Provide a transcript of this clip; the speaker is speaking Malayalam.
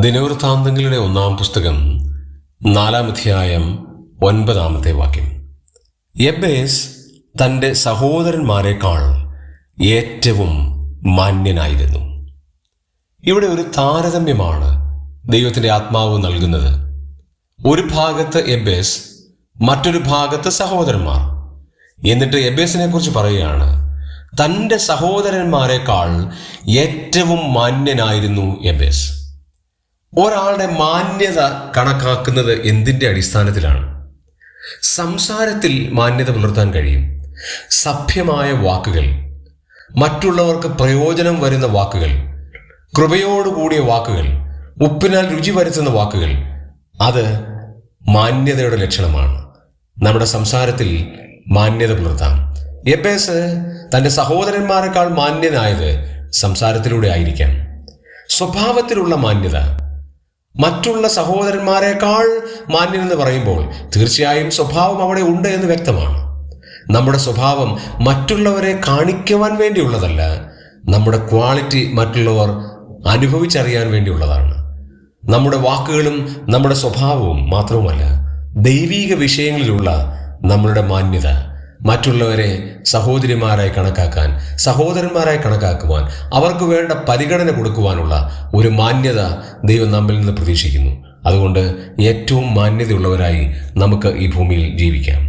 ദിനവൃത്താന്തങ്ങളുടെ ഒന്നാം പുസ്തകം നാലാം അധ്യായം ഒൻപതാമത്തെ വാക്യം. എബേസ് തന്റെ സഹോദരന്മാരെക്കാൾ ഏറ്റവും മാന്യനായിരുന്നു. ഇവിടെ ഒരു താരതമ്യമാണ് ദൈവത്തിന്റെ ആത്മാവ് നൽകുന്നത്. ഒരു ഭാഗത്ത് എബേസ് മറ്റൊരു ഭാഗത്ത് സഹോദരന്മാർ. എന്നിട്ട് എബേസിനെ കുറിച്ച് പറയുകയാണ് തന്റെ സഹോദരന്മാരെക്കാൾ ഏറ്റവും മാന്യനായിരുന്നു എബേസ് ഒരാളുടെ മാന്യത കണക്കാക്കുന്നത് എന്തിന്റെ അടിസ്ഥാനത്തിലാണ്? സംസാരത്തിൽ മാന്യത പുലർത്താൻ കഴിയും. സഭ്യമായ വാക്കുകൾ മറ്റുള്ളവർക്ക് പ്രയോജനം വരുന്ന വാക്കുകൾ കൃപയോടുകൂടിയ വാക്കുകൾ ഉപ്പിനാൽ രുചി വരുത്തുന്ന വാക്കുകൾ അത് മാന്യതയുടെ ലക്ഷണമാണ്. നമ്മുടെ സംസാരത്തിൽ മാന്യത പുലർത്താം. എബേസ് തന്റെ സഹോദരന്മാരെക്കാൾ മാന്യനായത് സംസാരത്തിലൂടെ ആയിരിക്കാം. സ്വഭാവത്തിലുള്ള മാന്യത മറ്റുള്ള സഹോദരന്മാരെക്കാൾ മാന്യനെന്ന് പറയുമ്പോൾ തീർച്ചയായും സ്വഭാവം അവിടെ ഉണ്ട് എന്ന് വ്യക്തമാണ്. നമ്മുടെ സ്വഭാവം മറ്റുള്ളവരെ കാണിക്കുവാൻ വേണ്ടിയുള്ളതല്ല നമ്മുടെ ക്വാളിറ്റി മറ്റുള്ളവർ അനുഭവിച്ചറിയാൻ വേണ്ടിയുള്ളതാണ്. നമ്മുടെ വാക്കുകളും നമ്മുടെ സ്വഭാവവും മാത്രവുമല്ല ദൈവീക വിഷയങ്ങളിലുള്ള നമ്മളുടെ മാന്യത മറ്റുള്ളവരെ സഹോദരിമാരായി കണക്കാക്കാൻ സഹോദരന്മാരായി കണക്കാക്കുവാൻ അവർക്ക് വേണ്ട പരിഗണന കൊടുക്കുവാനുള്ള ഒരു മാന്യത ദൈവം നമ്മിൽ നിന്ന് പ്രതീക്ഷിക്കുന്നു. അതുകൊണ്ട് ഏറ്റവും മാന്യതയുള്ളവരായി നമുക്ക് ഈ ഭൂമിയിൽ ജീവിക്കാം.